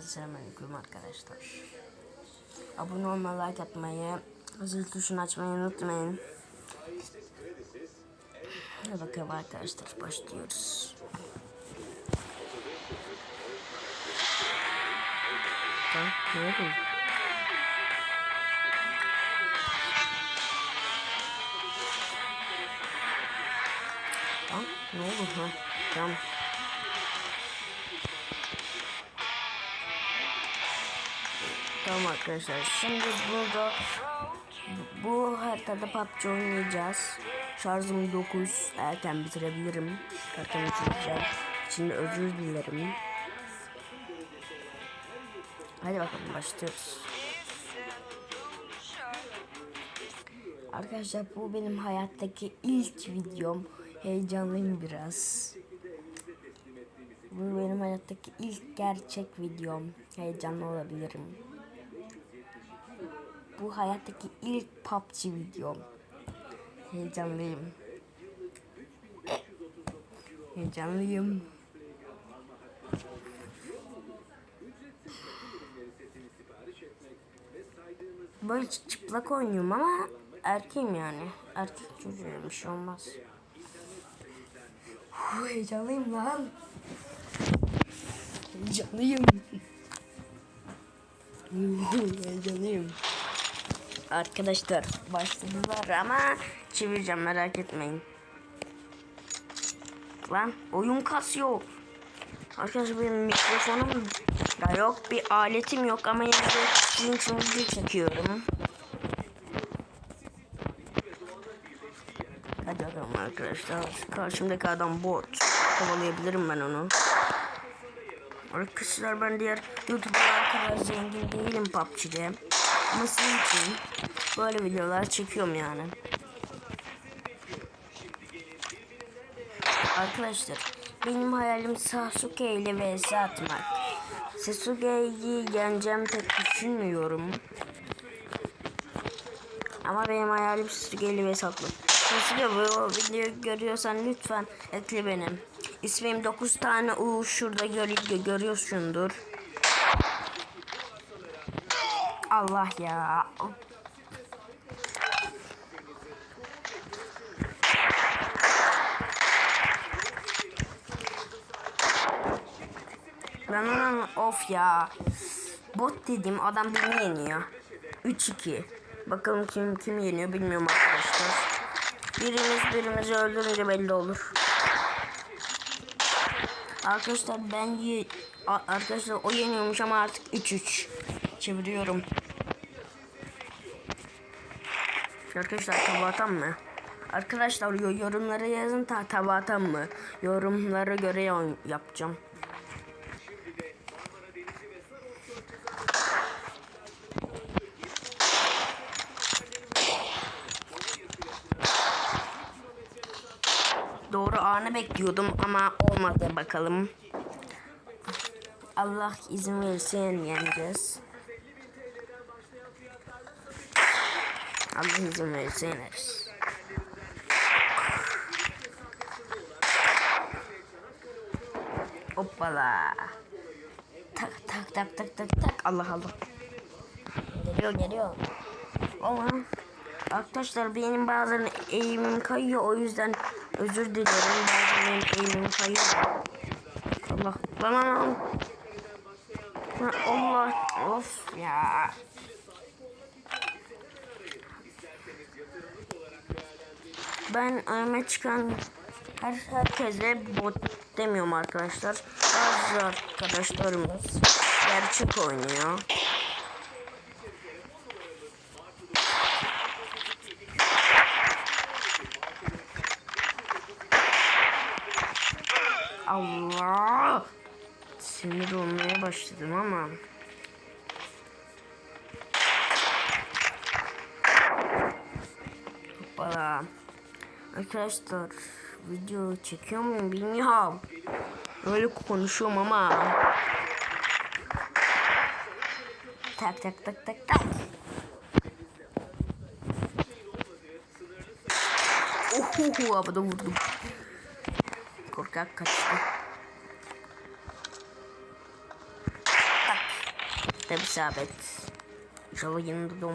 Herkese selamünaleyküm arkadaşlar. Abone olmayı, like atmayı, zil tuşunu açmayı unutmayın. Bakalım arkadaşlar başlıyoruz. Tamam, ne oldu? Tamam, ne oldu? Tamam. Tamam arkadaşlar. Şimdi burada bu haritada PUBG oynayacağız. Şarjım 9. Erken bitirebilirim. Erken bitireceğim. Şimdi özür dilerim. Hadi bakalım başlıyoruz. Arkadaşlar bu benim hayattaki ilk videom. Heyecanlıyım biraz. Bu benim hayattaki ilk gerçek videom. Heyecanlı olabilirim. Bu hayattaki ilk PUBG videom. Heyecanlıyım. Heyecanlıyım. Böyle çı- çıplak oynuyorum ama erkeğim yani. Erkek çocuğum bir şey olmaz. Hu, heyecanlıyım lan. Heyecanlıyım. Heyecanlıyım. Arkadaşlar başladılar ama çevireceğim merak etmeyin. Lan oyun kasıyor. Arkadaşlar benim mikrofonum da yok bir aletim yok ama yine de çekiyorum. Hadi bakalım arkadaşlar. Karşımdaki adam bot. Kovalayabilirim ben onu. Arkadaşlar ben diğer YouTuber'lar kadar zengin değilim PUBG'de. Sizin için böyle videolar çekiyorum yani. Arkadaşlar benim hayalim Sasuke ile vs atmak. Sasuke'yi yeneceğim pek düşünmüyorum. Ama benim hayalim Sasuke ile vs atmak. Sasuke bu videoyu görüyorsan lütfen ekle benim. İsmim 9 tane U şurada gör görüyorsundur. Allah ya. Ben onun of ya. Bot dedim adam beni yeniyor. 3-2. Bakalım kim kim yeniyor bilmiyorum arkadaşlar. Birimiz birimizi öldürünce belli olur. Arkadaşlar ben arkadaşlar o yeniyormuş ama artık 3-3. Çeviriyorum. Arkadaşlar tabu atan mı? Arkadaşlar yo- yorumlara yazın ta tabu atan mı? Yorumlara göre yapacağım. Doğru anı bekliyordum ama olmadı bakalım. Allah izin verirse yeneceğiz. Allah izin verirse yeneriz. Hoppala. Tak tak tak tak tak tak. Allah Allah. Geliyor geliyor. Ama arkadaşlar benim bazen eğimim kayıyor o yüzden özür dilerim. Bazen benim eğimim kayıyor. Allah lan Allah of ya. Ben önüme çıkan her herkese bot demiyorum arkadaşlar. Bazı arkadaşlarımız gerçek oynuyor. Allah! Sinir olmaya başladım ama. Hoppala. Arkadaşlar video çekiyor muyum bilmiyorum. Öyle konuşuyorum ama. Tak tak tak tak tak. Oho havada vurdum. Korkak kaçtı. Tak. Tabi sabit. İnşallah yanında da